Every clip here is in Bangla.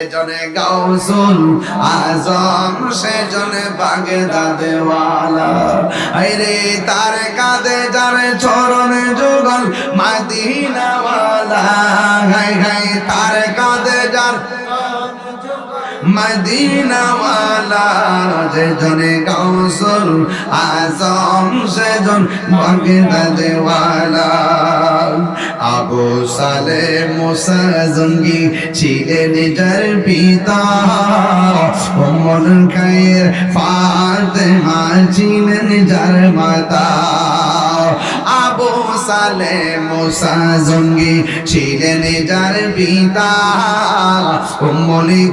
জনে গাউসুল, আজম সে জনে বাগদা দেওয়ালা আরে তার কাঁধে যারে চরণে যুগল, মাদিনাওয়ালা। গাই গাই তার কাঁধে যার মদিনাওয়ালা যে জনে গাউসুল আজম সে জন বাগদা দেওয়ালা। আবু সালে মুসা জঙ্গি ছিলেন যার পিতা। ওমর খায়ের ফাতেমা ছিলেন যার মাতা। আবু সালে মুসা জঙ্গি ছিলেন যার পিতা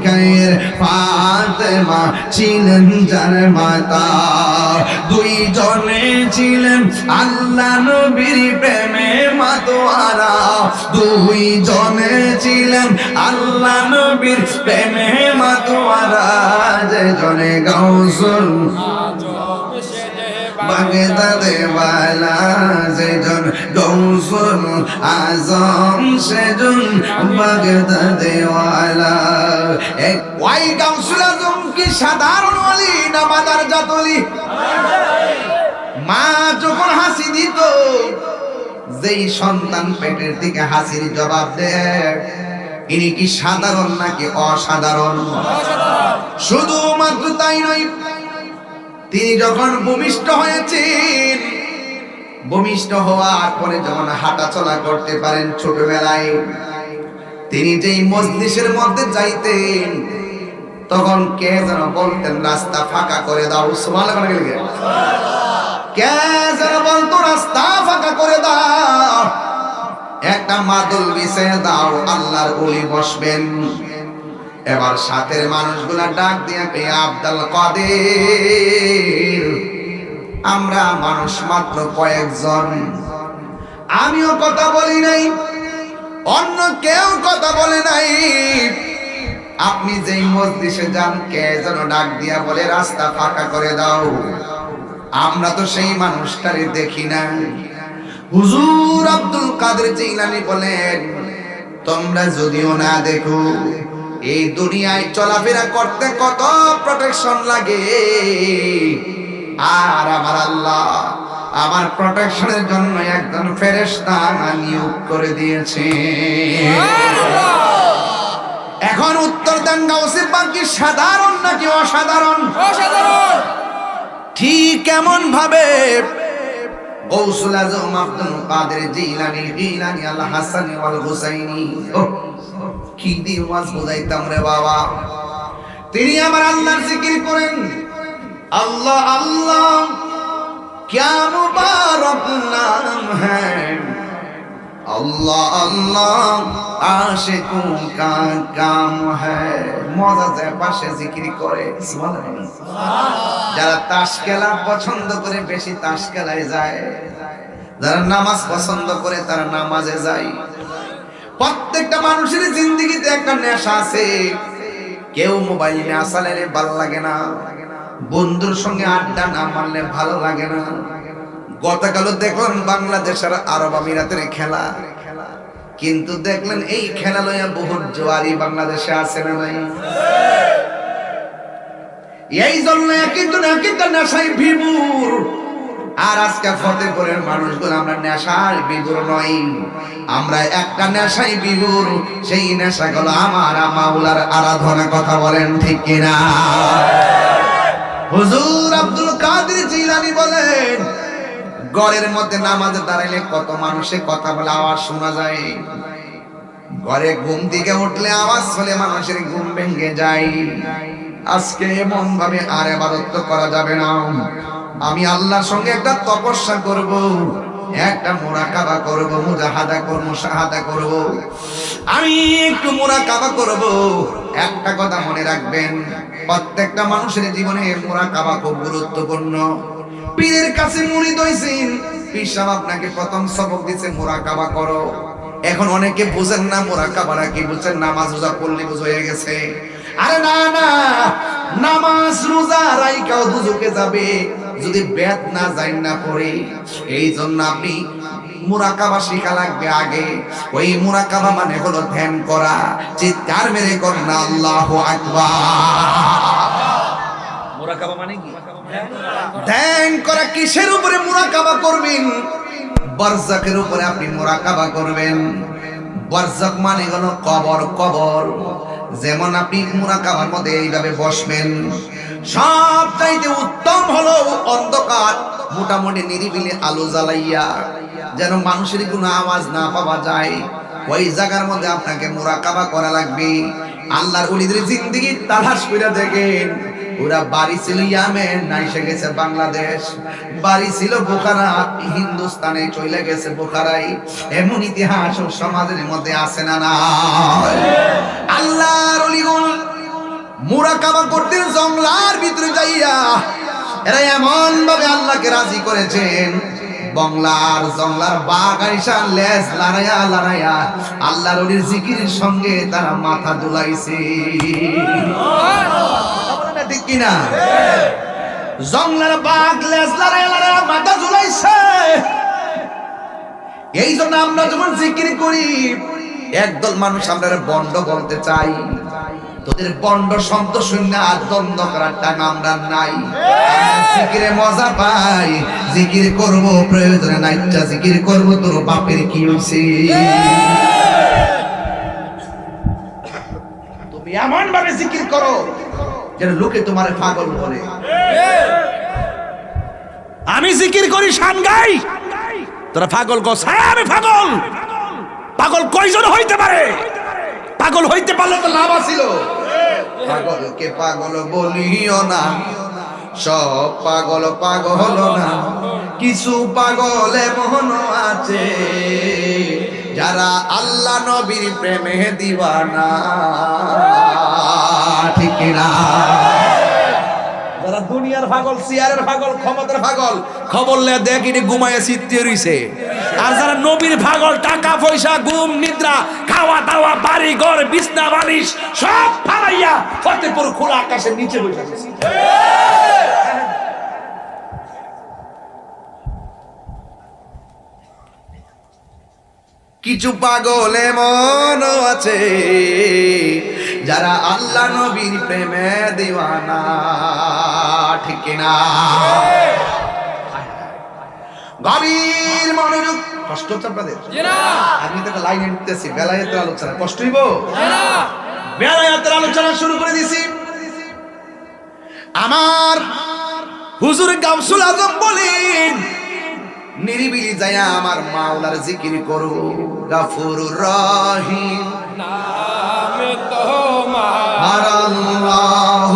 খায়ের ফাতেমা ছিলেন যার মাতা। দুই জনে ছিলেন আল্লাহ নবীর প্রেমে মাতোয়ারা। দুই জনে ছিলেন আল্লাহ নবীর প্রেমে মাতোয়ারা। যে জনে গাউসুল বাগদাদে ওয়ালা যেজন গৌসুল আজম সেজন বাগদাদে ওয়ালা। এক ওয়াই গাউসুল আজম কি সাধারণ ওলি না মাদার জাতলি মা যখন হাসি দিত যেই সন্তান পেটের দিকে হাসির জবাব দেয় ইনি কি সাধারণ নাকি অসাধারণ। শুধুমাত্র তাই নয় তিনি যখন ভূমিষ্ঠ হয়েছেন, ভূমিষ্ঠ হওয়ার পরে যখন হাঁটা চলা করতে পারেন ছোটবেলায়, তিনি যেই মজলিসের মধ্যে যাইতেন, তখন কে যেন বলতেন, রাস্তা ফাঁকা করে দাও। সুমাল কে যেন বলতো, রাস্তা ফাঁকা করে দাও। একটা মাদুল বিছে দাও, আল্লাহর ওলি বসবেন। এবার সাথের মানুষগুলা ডাক দিয়া পেয়ে আব্দাল কাদের? আমরা মানুষ মাত্র কয়েকজন। আমিও কথা বলি নাই, অন্য কেউ কথা বলে নাই। আপনি যেই মসজিদে যান, কে যেন ডাক দিয়া বলে, রাস্তা ফাঁকা করে দাও। আমরা তো সেই মানুষটারে দেখি না। হুজুর আব্দুল কাদের জিলানি বলেন, তোমরা যদিও না দেখো এই দুনিয়ায় চলাফেরা করতে কত প্রোটেকশন লাগে। আর আমার আল্লাহ আমার প্রোটেকশনের জন্য একজন ফেরেশতা নিয়োগ করে দিয়েছে। এখন উত্তর দেন গাউসে বাকি সাধারণ নাকি অসাধারণ? অসাধারণ। ঠিক কেমন ভাবে? গৌসুল আজম আব্দুল কাদের জিলানি জিলানি আল হাসানি ওয়াল হুসাইনি। কি দিয়ে ওয়াজ বুঝাইতাম রে বাবা তিনি আমার আল্লাহর জিকির করেন আল্লাহ আল্লাহ क्या मुबारक नाम है अल्लाह अल्लाह आशिकों का काम है মজা যায় পাশে জিকির করে সুবহানাল্লাহ যারা তাস খেলা পছন্দ করে বেশি তাস খেলায় যায় যারা নামাজ পছন্দ করে তারা নামাজে যায় প্রত্যেকটা মানুষের জিন্দগিতে একটা নেশা আছে। কেউ মোবাইল নিয়ে আসালে ভালো লাগে না। বন্ধুর সঙ্গে আড্ডা না মারলে ভালো লাগে না। গতকাল দেখলেন বাংলাদেশের আরব আমিরাতের খেলা। কিন্তু দেখলেন এই খেলা লইয়া বহুত জোয়ারি বাংলাদেশে আছে না নাই। এই জন্য কিন্তু একটা নেশায় ভিবুর আর আজকে ফতেপুরের মানুষগুলো আমরা নেশার বিবুর নই। আমরা একটা নেশাই বিবুর সেই নেশাগুলো আমার মাওলার আরাধনা কথা বলেন ঠিক কিনা? হুজুর আব্দুল কাদের জিলানি বলেন গড়ের মধ্যে নামাজে দাঁড়াইলে কত মানুষে কথা বলে আওয়াজ শোনা যায়। ঘরে ঘুম থেকে উঠলে আওয়াজ হলে মানুষের ঘুম ভেঙে যায়। আজকে এমন ভাবে আর এবাদত করা যাবে না। আমি আল্লাহর সঙ্গে একটা তপস্যা করব, একটা মোরাকাবা করব, মুজাহাদা করব শাহাদা করব। আমি একটু মোরাকাবা করব, একটা কথা মনে রাখবেন, প্রত্যেকটা মানুষের জীবনে মোরাকাবা খুব গুরুত্বপূর্ণ। পীরের কাছে মুড়ি দইছেন পীর সাহেব আপনাকে প্রথম সবক দিচ্ছে মোরাকাবা করো। এখন অনেকে বুঝেন না মোরাকাবারা কি বুঝছেন নামাজ রোজা পড়লে বুঝ হয়ে গেছে। আরে না না, নামাজ রোজা রাইকাও দুজকে যাবে। যদি বেদ না যাই না পড়ে এই জন্য আপনি মুরাকাবা শিখা লাগবে আগে। ওই মুরাকাবা মানে হলো ধ্যান করা চিৎকার মেরে কর না আল্লাহ মোরাকাবা মানে কি? ধ্যান করা কিসের উপরে মুরাকাবা করবেন? বরজাকের উপরে আপনি মুরাকাবা করবেন। বরজাক মানে হলো কবর কবর। যেমন আপনি মুরাকাবার মধ্যে এইভাবে বসবেন। সব চাইতে উত্তম হলো অন্ধকার, মোটামুটি নিরিবিলি আলো জ্বালাইয়া যেন মানুষের কোনো আওয়াজ না পাওয়া যায়। ওই জায়গার মধ্যে আপনাকে মোরাকাবা করা লাগবে। আল্লাহর উলিদের জিন্দিগি তালাশ করে দেখেন। ওরা বাড়ি ছিল ইয়ামেন নাইসে গেছে বাংলাদেশ। বাড়ি ছিল বোখারা, হিন্দুস্তানে চলে গেছে বোখারাই। এমন ইতিহাস ও সমাজের মধ্যে আছে না না আল্লাহর অলিগুল মুরাকাবা করতেন জংলার ভিতরে যাইয়া এরা এমন ভাবে আল্লাহকে রাজি করেছেন। বংলার জংলার বাঘ আইসা লেজ লড়াইয়া লড়াইয়া আল্লাহর জিকিরের সঙ্গে তারা মাথা দুলাইছে। ঠিক কিনা? জংলার বাঘ লেজ লড়াইয়া লড়াইয়া মাথা ঝুলাইছে। এই জন্য আমরা যখন জিকির করি, একদল মানুষ আমরা বন্ড বলতে চাই। তোদের বন্ড সন্ত শূন্য আর দ্বন্দ্ব করার টাকা আমরা নাই। জিকিরে মজা পাই, জিকির করব, প্রয়োজনে নাইটা জিকির করব, তোর বাপের কি হইছে? তুমি এমন ভাবে জিকির করো যেন লোকে তোমার পাগল বলে। আমি জিকির করি শান গাই। তোরা পাগল হ্যাঁ আমি পাগল। পাগল কয়জন হইতে পারে? পাগল হইতে পারলে তো লাভ ছিল পাগলকে পাগল বলিও না। সব পাগল পাগল না। কিছু পাগল এমন আছে। যারা আল্লাহ নবীর প্রেমে দিওয়ানা ঠিক না যারা দুনিয়ার খবর আর যারা নবীর টাকা, পয়সা খাওয়া দাওয়া সব ফতেপুর খোলা আকাশের নিচে বসে। কিছু পাগল এমন আছে যারা আল্লাহ নবীর প্রেমে দিওয়ানা ঠিক না গভীর মনোযোগ কষ্ট হচ্ছে আপনাদের? আমি তো একটা লাইনে উঠতেছি বেলায়েতের আলোচনা কষ্ট হইব? বেলায়েতের আলোচনা শুরু করে দিছি। আমার হুজুর গামসুল আজম বলেন নিরিবিলি যায় আমার মাওলার জিকির করো। গাফুর রহিম। আর তোমার আল্লাহ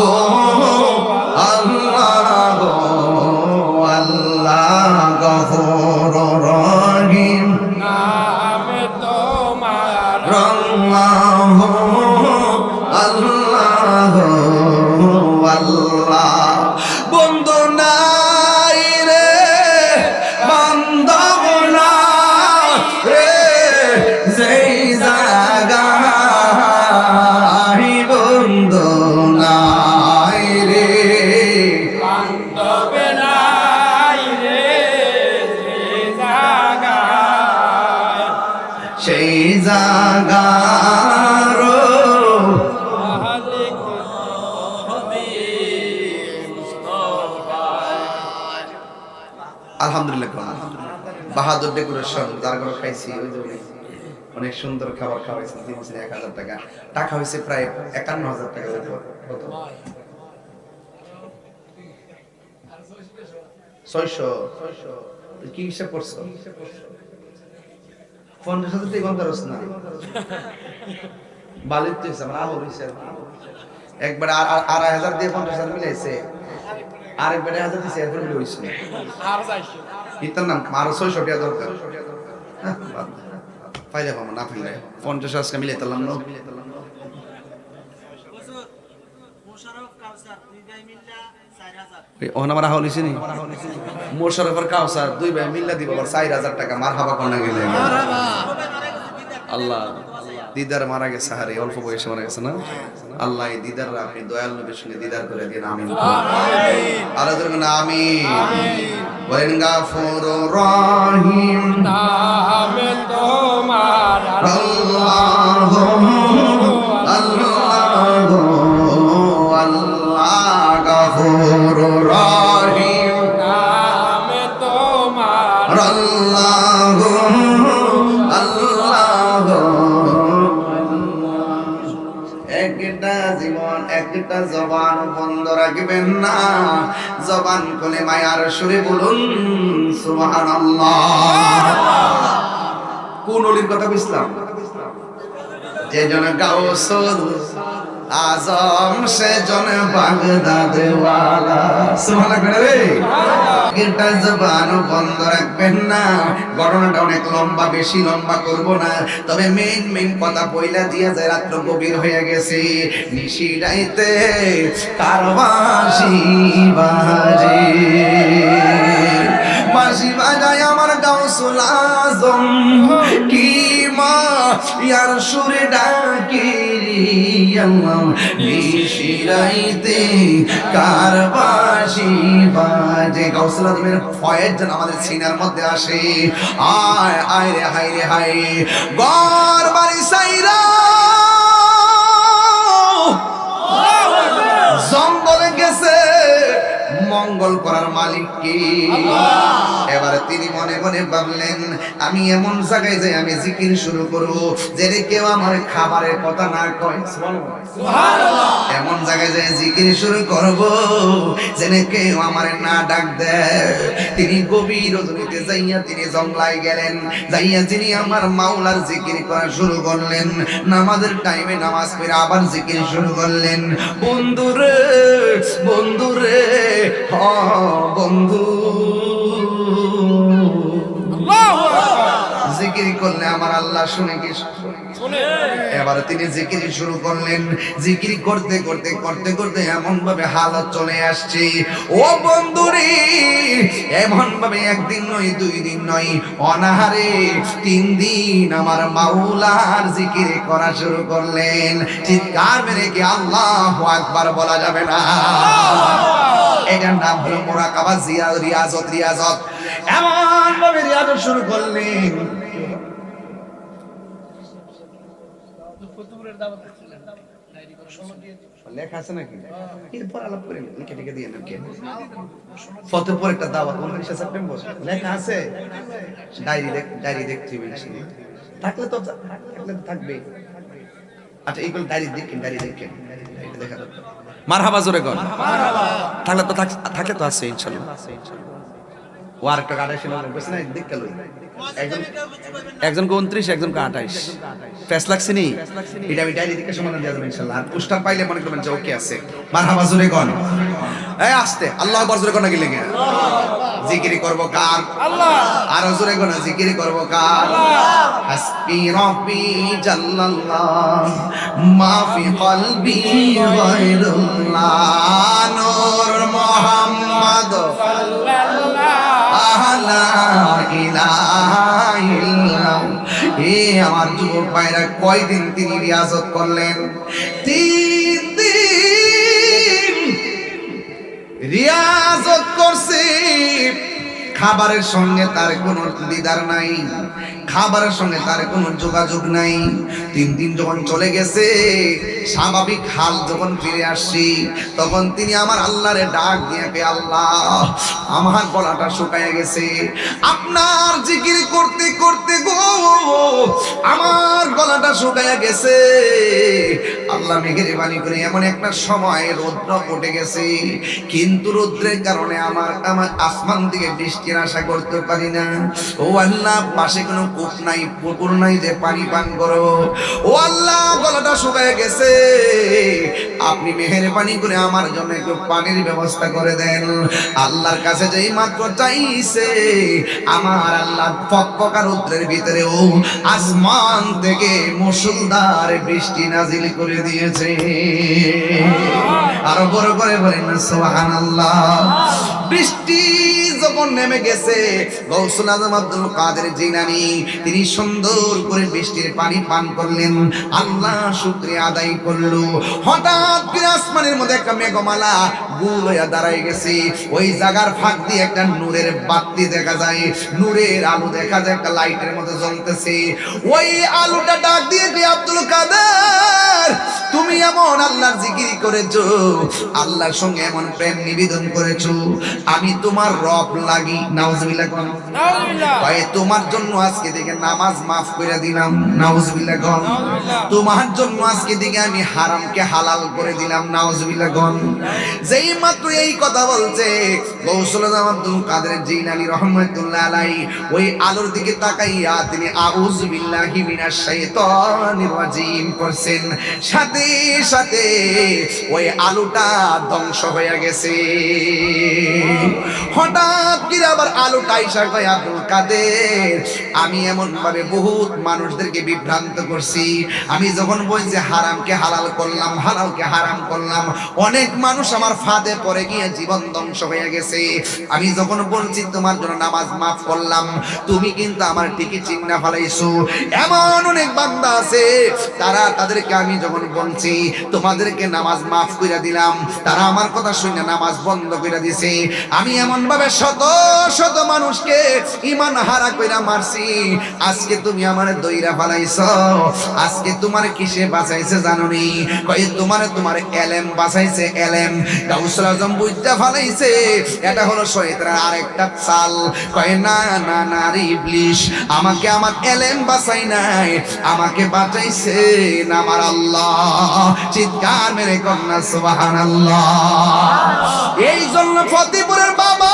ডেকোরেশন যার করে খাইছি, ওই যে অনেক সুন্দর খাবার খাওয়াইছে, তিন এক হাজার টাকা। টাকা হয়েছে প্রায় একান্ন হাজার টাকা ছয়শো হাজার বালির তো আর- আড়াই হাজার দিয়ে পঞ্চাশ হাজার মিলাইছে, আরেকবার হাজার দিয়েছে এরপর ইতার নাম আরও ছয়শো টাকা দরকার। পাইলে পাবো না পাইলে। পঞ্চাশ আজকে মিলে তালাম না? ওখানে আমার হাউল হয়েছে নি? মোশারফের কাউসার দুই ভাই মিল্লা দিব আবার চার হাজার টাকা মার হাবা কন্যা গেলে আল্লাহ। দিদার মারা গেছে হারে অল্প বয়সে মারা গেছে না? আল্লাহ এই দিদার আপনি দয়াল নবীর সঙ্গে দিদার করে দিন আমিন। আরও ধরবেন আমি বলেন গাফুর রহিম। নামে তোমার আল্লাহ আল্লাহ। সুরে বলুন কোন অলির কথা বুঝলাম? যে জন গাউসুল, আজম সে জন বাগদা দেওয়ালা সুবহানাল্লাহ রে? এটা জবান বন্ধ রাখবেন না। ঘটনাটা অনেক লম্বা, বেশি লম্বা করব না। তবে মেইন মেইন কথা পয়লা দিয়া যায়, রাত্র গভীর হয়ে গেছে। নিশি রাইতে কারবাসি বাজে। বাঁশি বাজায় আমার গাউসুল আজম। কি মা, ইয়ার সুরে ডাকি কার বাঁশি বাজে। গাউসুল আজমের ফয়েজ যেন আমাদের সিনার মধ্যে আসে। আয় আয় রে, হায় রে, হায়। গর বাড়ি সাইরা মঙ্গল করার মালিক কি? এবারে তিনি মনে মনে ভাবলেন আমি এমন জায়গায় যাই আমি জিকির শুরু করব যে কেউ আমার খাবারের কথা না কয়। এমন জায়গায় যাই জিকির শুরু করব যেন কেউ আমার না ডাক দেয়। তিনি গভীর রজনীতে যাইয়া তিনি জঙ্গলায় গেলেন যাইয়া তিনি আমার মাওলার জিকির করা শুরু করলেন নামাজের টাইমে নামাজ পড়ে আবার জিকির শুরু করলেন। বন্ধুরে বন্ধুরে হ বন্ধু জিকির করলে আমার আল্লাহ শুনে কি এবার তিনি জিকির শুরু করলেন। জিকির করতে করতে করতে করতে এমন ভাবে হালত চলে আসছে। ও বন্ধুরে এমন ভাবে একদিন নয়, দুই দিন নয়, অনাহারে তিন দিন আমার মাওলার জিকির করা শুরু করলেন। চিৎকার মেরে কি আল্লাহ আকবার বলা যাবে না? এটার নাম হলো মোরাকাবা জিয়া রিয়াজত রিয়াজত। এমন ভাবে রিয়াজত শুরু করলেন। লেখা আছে নাকি? এরপর আলাপ করে লিখে লিখে দিয়ে নাকি ফতেপুর একটা দাওয়াত উনত্রিশে সেপ্টেম্বর। লেখা আছে। ডায়েরি ডায়েরি দেখতে হবে থাকলে তো থাকলে তো থাকবে। আচ্ছা এইগুলো ডায়েরি দেখেন ডায়েরি দেখেন। ডায়েরি দেখা দরকার মারহাবা জোরে কর। থাকলে তো থাকলে তো আছে ইনশাল্লাহ। ও আর একটা বলছে না দেখতে লই একজন উনত্রিশ একজনকে আঠাইশ। ফেস লাগছে নি? এটা আমি সমাধান ইনশাআল্লাহ আর পোস্টার পাইলে মনে করবেন যে ওকে আছে। মারহাবা জোরে কোন। এই আস্তে। আল্লাহ আকবার জোরে কোন কি লেগে? জিকিরি করব কার? আল্লাহ। আর জোরে কোন জিকিরি করব কার? হাসবি রাব্বি জাল্লাল্লাহ মা কলবি গায়রুল্লাহ। আমার যুবক ভাইরা কয়দিন তিনি রিয়াজত করলেন? তিন দিন রিয়াজত করছে। খাবারের সঙ্গে তার কোনো দিদার নাই। খাবারের সঙ্গে তার কোনো যোগাযোগ নাই। তিন দিন যখন চলে গেছে, স্বাভাবিক হাল যখন ফিরে আসছি, তখন তিনি আমার আল্লাহরে ডাক দিয়ে আল্লাহ, আমার গলাটা শুকায় গেছে। আপনার জিকির করতে করতে গো, আমার গলাটা শুকায় গেছে। আল্লাহ মেঘের বাণী করে এমন একটা সময় রৌদ্র উঠে গেছে, কিন্তু রৌদ্রের কারণে আমার আমার আসমান থেকে বৃষ্টির আশা করতে পারি না। ও আল্লাহ, পাশে কোনো কূপ নাই, পুকুর নাই যে পানি পান করো। ও আল্লাহ, গলাটা শুকায় গেছে। আপনি মেহেরবানি করে আমার জন্য একটু পানির ব্যবস্থা করে দেন। আল্লাহর কাছে যেই মাত্র চাইছে, আমার আল্লাহ রৌদ্রের ভিতরেও আসমান থেকে মুসুলধার বৃষ্টি নাজিল করে দিয়েছে। আরও বড় করে বলেন সুবহানাল্লাহ। বৃষ্টি যখন নেমে গেছে, গৌসুল আজম আব্দুল কাদের জিলানি তিনি সুন্দর করে বৃষ্টির পানি পান করলেন। আল্লাহ শুক্রিয়া আদায় করল। হঠাৎ করে আসমানের মধ্যে একটা মেঘমালা গুল হইয়া দাঁড়াই গেছে। ওই জায়গার ফাঁক দিয়ে একটা নূরের বাতি দেখা যায়। নূরের আলো দেখা যায়, একটা লাইটের মতো জ্বলতেছে। ওই আলোটা ডাক দিয়ে আব্দুল কাদের তুমি এমন আল্লাহর জিকিরি করেছ আল্লাহর সঙ্গে এমন প্রেম নিবেদন করেছ আমি তোমার রব লাগি নাউজুবিল্লাহ কোন? নাউজুবিল্লাহ। কয়ে তোমার জন্য আজকে থেকে নামাজ মাফ করে দিলাম নাউজুবিল্লাহ গন তোমার জন্য আজকে থেকে আমি হারামকে হালাল করে দিলাম নাউজুবিল্লাহ গন যেই মাত্র এই কথা বলছে গৌসল আব্দুল কাদের জিলানী রহমাতুল্লাহ আলাই ওই আলোর দিকে তাকাইয়া তিনি আউযু বিল্লাহি মিনাশ শাইতানির রাজিম করছেন। সাথে সাথে ওই আলোটা ধ্বংস হয়ে গেছে। হঠাৎ করে আবার আলোটা আইসা কয়, আব্দুল কাদের, আমি এমন ভাবে বহুত মানুষদেরকে বিভ্রান্ত করছি। আমি যখন বলছি হারামকে হালাল করলাম, হালালকে হারাম করলাম, অনেক মানুষ আমার ফাঁদে পড়ে গিয়ে জীবন ধ্বংস হয়ে গেছে। আমি যখন বলছি, তোমার জন্য নামাজ মাফ করলাম, তুমি কিন্তু আমার ঠিকই চিন্না ফেলাইছো। এমন অনেক বান্দা আছে, তারা তাদেরকে আমি যখন বলছি তোমাদেরকে নামাজ মাফ করে দিলাম। তারা আমার কথা শুনে নামাজ বন্ধ করে দিছে। আমি এমন ভাবে শত শত মানুষকে ইমান হারা কইরা মারছি। আজকে তুমি আমার দইরা ফালাইছ। আজকে তোমার কিসে বাঁচাইছে জানোনি? কই তোমার তোমার এলেম বাঁচাইছে এলেম। গাউসুল আজম বুঝতে ফালাইছে। এটা হলো শয়তানের আরেকটা চাল। কয়, না না না রে ইবলিশ, আমাকে আমার এলেম বাঁচাই নাই। আমাকে বাঁচাইছে না আমার আল্লাহ। চিৎকার মেরে কন্যা সুবাহান এই জন্য ফতেপুরের বাবা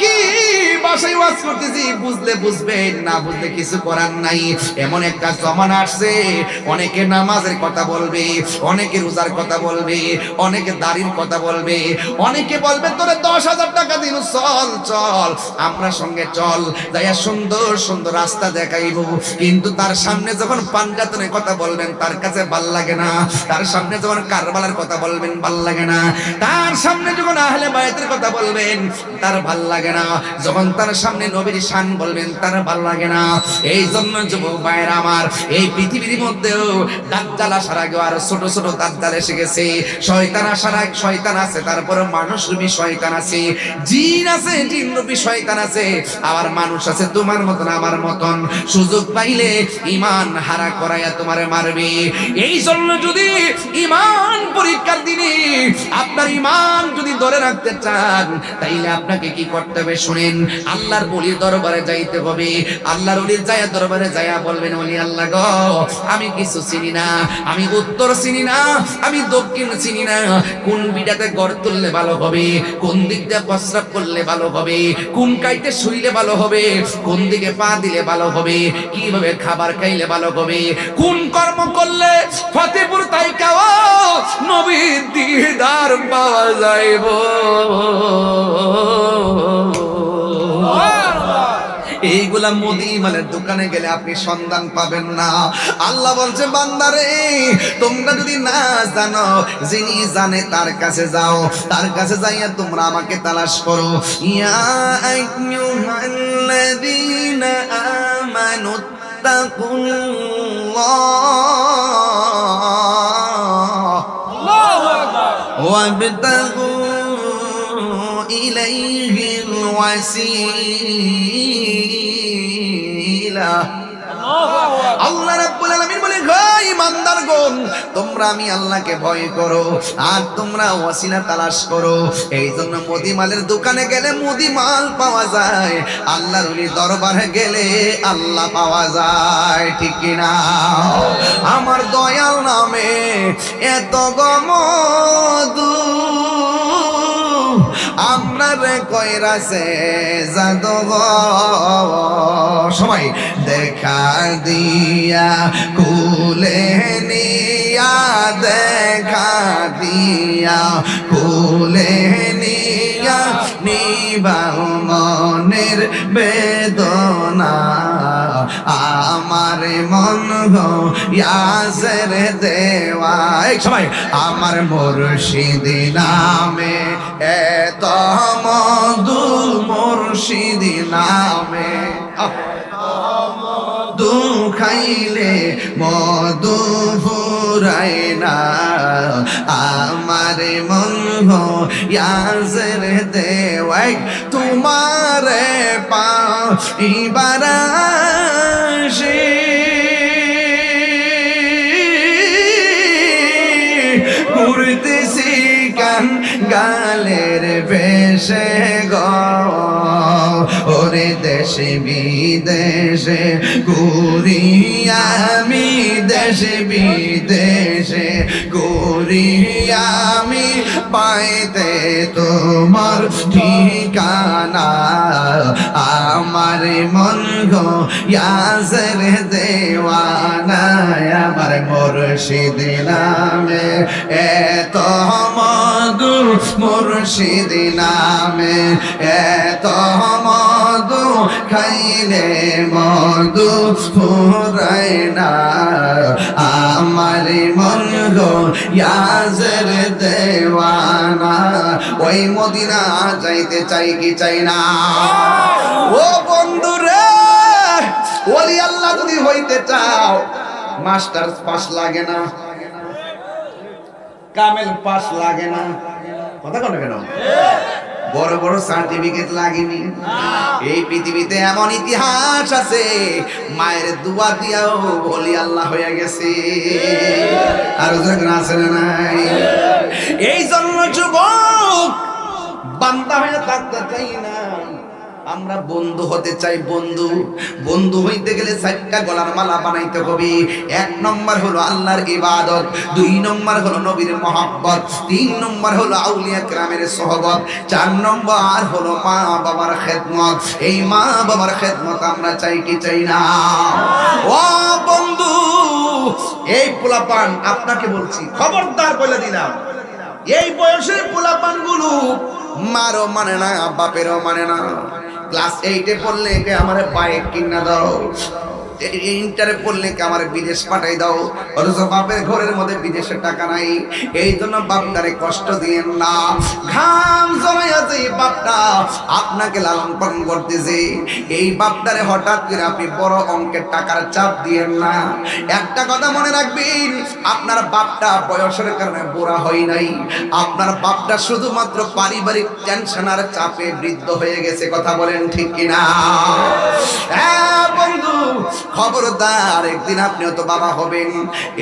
কি বাসায় ওয়াজ করতেছি বুঝলে বুঝবেন, না বুঝলে কিছু করার নাই। এমন একটা জমানা আসছে, অনেকে নামাজের কথা বলবে, অনেকে রোজার কথা বলবে, অনেকে দাড়ির কথা বলবে, অনেকে বলবে, তোরে দশ হাজার টাকা দিন, চল চল, আমরা সঙ্গে চল। যাইয়া সুন্দর সুন্দর রাস্তা দেখাইব। কিন্তু তার সামনে যখন পাঞ্জাতনের কথা বলবেন, তার কাছে ভালো লাগে না। তার সামনে যখন কারবালার কথা বলবেন, ভালো লাগে না। তার সামনে যখন আহলে বায়াতের কথা বলবেন, তার ভালো লাগে না। যখন তার সামনে নবীর শান বলবেন, তার ভালো লাগে না। এই জন্য যুবক ভাইয়ের আমার, এই পৃথিবীর মধ্যেও দাজ্জাল আসার আগে আর ছোট ছোট দাজ্জাল এসে গেছে। শয়তান আসার আগে, শয়তান আছে তারপরে মানুষ রূপী শয়তান আছে, জিন আছে, জিন রূপী শয়তান আছে, আবার মানুষ আছে তোমার মতন, আমার মতন। সুযোগ পাইলে ইমান হারা করাইয়া তোমারে মারবে। এই জন্য যদি ইমান পরীক্ষার দিনে আপনার ইমান যদি ধরে রাখতে চান, তাইলে আপনাকে কি করতে হবে শুনেন আল্লাহর বলির দরবারে যাইতে হবে। আল্লাহর অলির যায়া দরবারে যায়া বলবেন ওলি আল্লাহ গো, আমি কিছু চিনি না, আমি উত্তর চিনি না, আমি দক্ষিণ চিনি না। কোন বিটাতে গড় তুললে ভালো হবে, কোন দিক দিয়ে প্রস্রাব করলে ভালো হবে, কোন কাইতে শুইলে ভালো হবে, কোন দিকে পা দিলে ভালো হবে, কীভাবে খাবার খাইলে ভালো হবে, কোন কর্ম করলে ফতেপুর তাই কাও নবীর দিদার পাওয়া যাইব। এইগুলা মুদি মালের দোকানে গেলে আপনি সন্ধান পাবেন না। আল্লাহ বলছে, বান্দারে, তোমরা যদি না জানো, যিনি জানে তার কাছে যাও। তার কাছে যাইয়া তোমরা আমাকে তালাশ করো। ইয়া আইয়ুহাল্লাযীনা আমানু তাকুল্লাহ ইলাইহিল আল্লাহ তোমরা আমি আল্লাহকে ভয় করো আর তোমরা তালাশ করো। এই জন্য মুদিমালের দোকানে গেলে মুদিমাল পাওয়া যায় দরবারে গেলে আল্লাহ পাওয়া যায়, ঠিক না? আমার দয়াল নামে এত গমদু আপনারে কইরাছে জাদব সময় দেখা দিয়া কুলে নিয়া দেখা দিয়া কুলে বাহু মনের বেদনা। আমার মন গো ইয়াসের দেওয়া এই সবাই, আমার মুর্শিদি নামে, এত মধু মুর্শিদি নামে। মধু খাইলে মধু ফুরাই না। আমার মন ইয়াসের দেওয়াই তোমার পাইবার ঘুরতেছি কান গালের বেশে গ। ওরে দেশে বিদেশে ঘুরি আমি, দেশে পাইতে তোমার ঠিকানা। আমার মন গো ইয়াসের দেওয়ানা আমার মুর্শিদ নামে এত মধু মুর্শিদ নামে, এত মধু খাইলে মধু ফুরাই না। আমার মন গো ইয়াসের দেওয়ানা, ওই মদিনা যাইতে চাই কি চাই না। ও বন্ধু রে ওলি আল্লাহ যদি হইতে চাও মাস্টার পাস লাগে না। কামেল পাস লাগে না। কথা কেন কেন? বড় বড় সার্টিফিকেট লাগেনি। এই পৃথিবীতে এমন ইতিহাস আছে, মায়ের দুয়া দিয়াও বলি আল্লাহ হয়ে গেছে। আর আছে না নাই? এই জন্য যুবক, বান্দা হয়ে থাকতে চাই না। আমরা বন্ধু হতে চাই বন্ধু। বন্ধু হইতে গেলে চারটা গলার মালা বানাইতে হবে। এক নম্বর হলো আল্লাহর ইবাদত, দুই নম্বর হলো নবীর মহাব্বত, তিন নম্বর হলো আউলিয়া গ্রামের সহবত, চার নম্বর হলো মা বাবার খেদমত। এই মা বাবার খেদমত আমরা চাই কি চাই না? ও বন্ধু, এই পোলাপান আপনাকে বলছি, খবরদার বলে দিলাম। এই বয়সের পোলাপানগুলো মারও মানে না, বাপেরও মানে না। ক্লাস এইটে পড়লে একে আমার বাইক কিনা দাও। ইন্টারে পড়লে কে আমার বিদেশ পাঠাই দাও। অথচ বাপের ঘরের মধ্যে বিদেশের টাকা নাই। এই জন্য বাপটারে কষ্ট দিয়েন না। ঘাম জমাইয়াছে এই বাপটা। আপনাকে লালন পালন করতেছে। এই বাপটারে হঠাৎ করে আপনি বড় অঙ্কের টাকার চাপ দিয়েন না। একটা কথা মনে রাখবেন, আপনার বাপটা বয়সের কারণে বুড়া হয় নাই। আপনার বাপটা শুধুমাত্র পারিবারিক টেনশন আর চাপে বৃদ্ধ হয়ে গেছে, কথা বলেন ঠিক কিনা? হ্যাঁ খবরদার, একদিন আপনিও তো বাবা হবেন।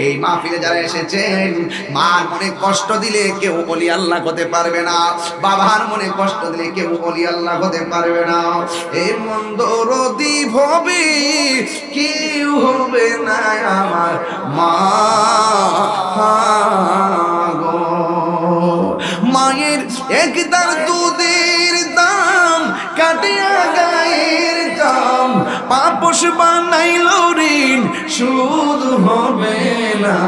এই মাহফিলে যারা এসেছেন, মার মনে কষ্ট দিলে কেউ বলি আল্লাহ হতে পারবে না। বাবার মনে কষ্ট দিলে কেউ বলি আল্লাহ হতে পারবে না। এই মন্দ রদীপ হবে, কেউ হবে না আমার মা। মায়ের একদার দুধের দাম কাটিয়া পাপস বানাইল ঋণ সুদ হবে না।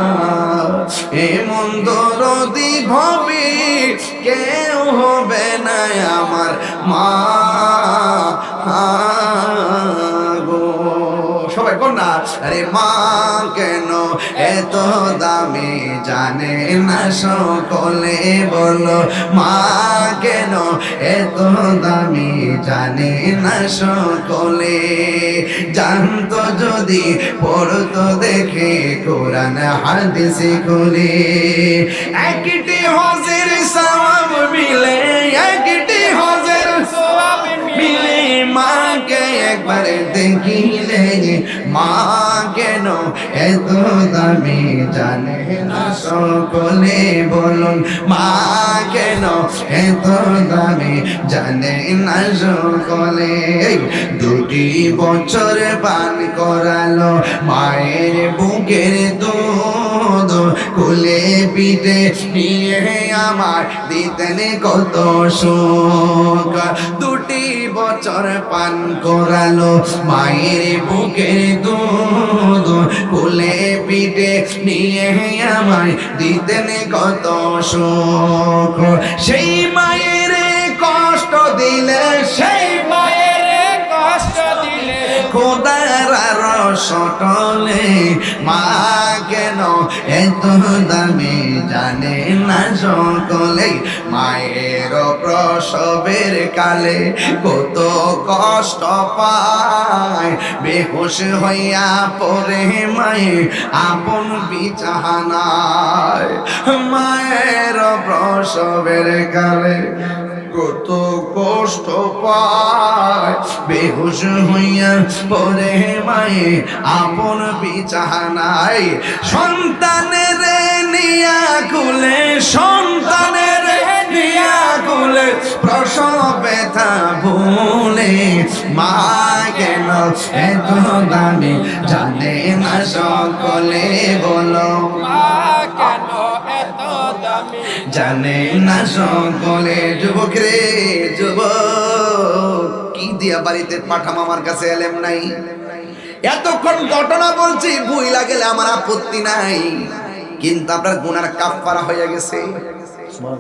এ মন্দর ভবে কেউ হবে না আমার মা। কর না, আরে মা, কেন এত দামি জানে না সকলে বলো, মা, কেন এত দামি জানে না সকলে? জানতো যদি, পড়তো দেখে, কোরআন, হাদিসে খুলে। একটি হজের সওয়াব মিলে একবার মা কেন এত দামি জানে না সকলে বলুন, মা কেন এত দামি জানে না সকলে? দুটি বছর পান করালো মায়ের বুকের দুধ কুলে পিঠে নিয়ে আমার দিতেন কত সুখ দুটি বছর পান করালো মায়ের বুকে দুধ। কুলে পিঠে নিয়ে আমায় দিতেন কত সুখ সেই মায়ের কষ্ট দিলে কষ্ট খোদার রসটলে। মা কেন এত দামি জানে না সকলে? মায়ের প্রসবের কালে কত কষ্ট পায়। বেহুশ হইয়া পরে মায়ে আপন বিছানায়। মায়ের প্রসবের কালে কত কষ্ট পায়। বেহুশ হইয়া পরে মায়ে আপন বিছানায় সন্তানের নিয়া কুলে, সন্তানের নিয়া কুলে প্রসব ব্যথা ভুলে। মা কেন এত দামি জানে না সকলে বলো। মা কেন এত দামি? জানে না সকলে যুবক রে যুবক। কি দিয়া বাড়িতে পাঠাম আমার কাছে এলেম নাই? এতক্ষণ ঘটনা বলছি বই লাগেলে আমার আপত্তি নাই। কিন্তু আপনার গুনার কাফারা হয়ে গেছে। জিকুল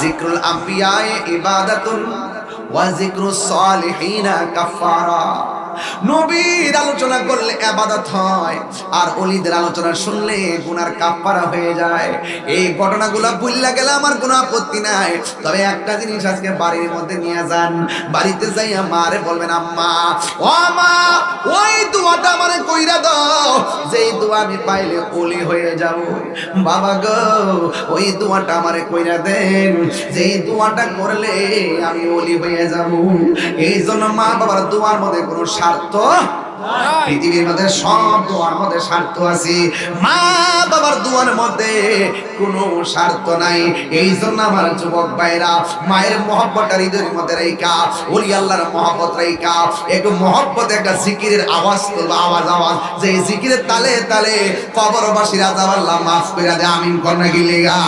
জিক্রুল আম্বিয়ায়ে ইবাদাতুন। নবীর আলোচনা করলে ইবাদত হয়, আর ওলিদের আলোচনা শুনলে গুনার কাফারা হয়ে যায়। এই ঘটনাগুলো ভুললা গেলে আমার কোনো আপত্তি নাই। তবে একটা জিনিস আজকে বাড়ির মধ্যে নিয়ে যান। বাড়িতে যাইয়া মারে বলবেন, আম্মা, ও মা ওই দোয়াটা আমারে কইরা দাও। যেই দোয়া আমি পাইলে ওলি হয়ে যাব। বাবা গো, ওই দোয়াটা আমারে কইরা দেন। যেই দোয়াটা করলে আমি ওলি হয়ে যাব এই জন্য মা বাবার দোয়ার মধ্যে কোনো স্বার্থ পৃথিবীর মধ্যে সব দোয়ার মধ্যে স্বার্থ আছে। মা বাবার দোয়ার মধ্যে কোনো স্বার্থ নাই। এই জন্য আমার যুবক ভাইরা মায়ের হৃদয়ের মধ্যে রেখা ওলি আল্লাহর মহব্বত রেখা একটু মহব্বত একটা জিকিরের আওয়াজ করব আওয়াজ আওয়াজ। যে জিকিরের তালে তালে কবরবাসীরা যাওয়ার মাফ করে দে আমিন কন্যা গিলেগা